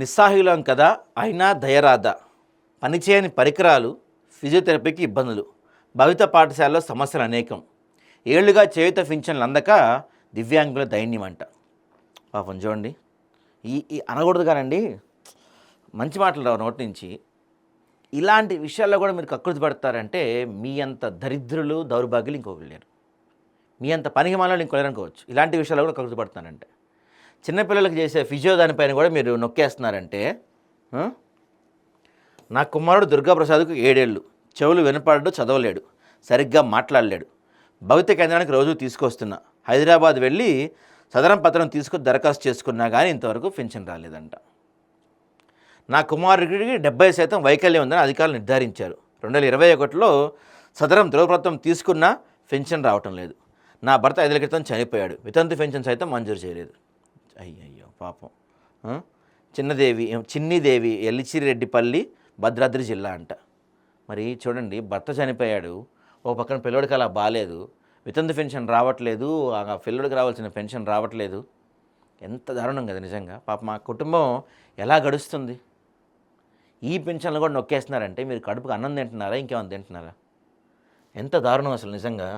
నిస్సాహిలం కదా అయినా దయరాద. పనిచేయని పరికరాలు ఫిజియోథెరపీకి ఇబ్బందులు. భవిత పాఠశాలలో సమస్యలు అనేకం. ఏళ్ళుగా చేయుత పింఛన్లు అందక దివ్యాంగుల దైన్యం అంట పాపం చూడండి. ఈ ఈ అనకూడదు కానండి. మంచి మాటలు రావు నోటి నుంచి. ఇలాంటి విషయాల్లో కూడా మీరు కక్కుర్తి పడతారంటే మీ అంత దరిద్రులు దౌర్భాగ్యులు ఇంకొకరు లేరు. మీ అంత పనికి మాలలో ఇంకొకరు అనుకోవచ్చు. ఇలాంటి విషయాల్లో కూడా కక్కుర్తి పడతానంటే. చిన్నపిల్లలకు చేసే ఫిజియో దానిపైన కూడా మీరు నొక్కేస్తున్నారంటే నా కుమారుడు దుర్గాప్రసాద్కు ఏడేళ్ళు చెవులు వినపడడు చదవలేడు సరిగ్గా మాట్లాడలేడు. భౌతిక కేంద్రానికి రోజు తీసుకొస్తున్నా. హైదరాబాద్ వెళ్ళి సదరం పత్రం తీసుకొని దరఖాస్తు చేసుకున్నా కానీ ఇంతవరకు పెన్షన్ రాలేదంట. నా కుమారుడికి డెబ్బై శాతం వైకల్యం ఉందని అధికారులు నిర్ధారించారు. రెండు వేల ఇరవై ఒకటిలో సదరం ధ్రువపత్రం తీసుకున్నా పెన్షన్ రావటం లేదు. నా భర్త ఐదేళ్ళ క్రితం చనిపోయాడు. వితంతు పెన్షన్ సైతం మంజూరు చేయలేదు. అయ్యయ్యో పాపం. చిన్నదేవి చిన్నిదేవి ఎల్లిచిరెడ్డిపల్లి భద్రాద్రి జిల్లా అంట. మరి చూడండి భర్త చనిపోయాడు ఓ పక్కన పిల్లోడికి అలా బాగాలేదు వితంతు పెన్షన్ రావట్లేదు ఆ పిల్లోడికి రావాల్సిన పెన్షన్ రావట్లేదు. ఎంత దారుణం కదా నిజంగా. పాప మా కుటుంబం ఎలా గడుస్తుంది? ఈ పెన్షన్లు కూడా నొక్కేస్తున్నారంటే మీరు కడుపుకి అన్నం తింటున్నారా ఇంకేమైనా తింటున్నారా? ఎంత దారుణం అసలు నిజంగా.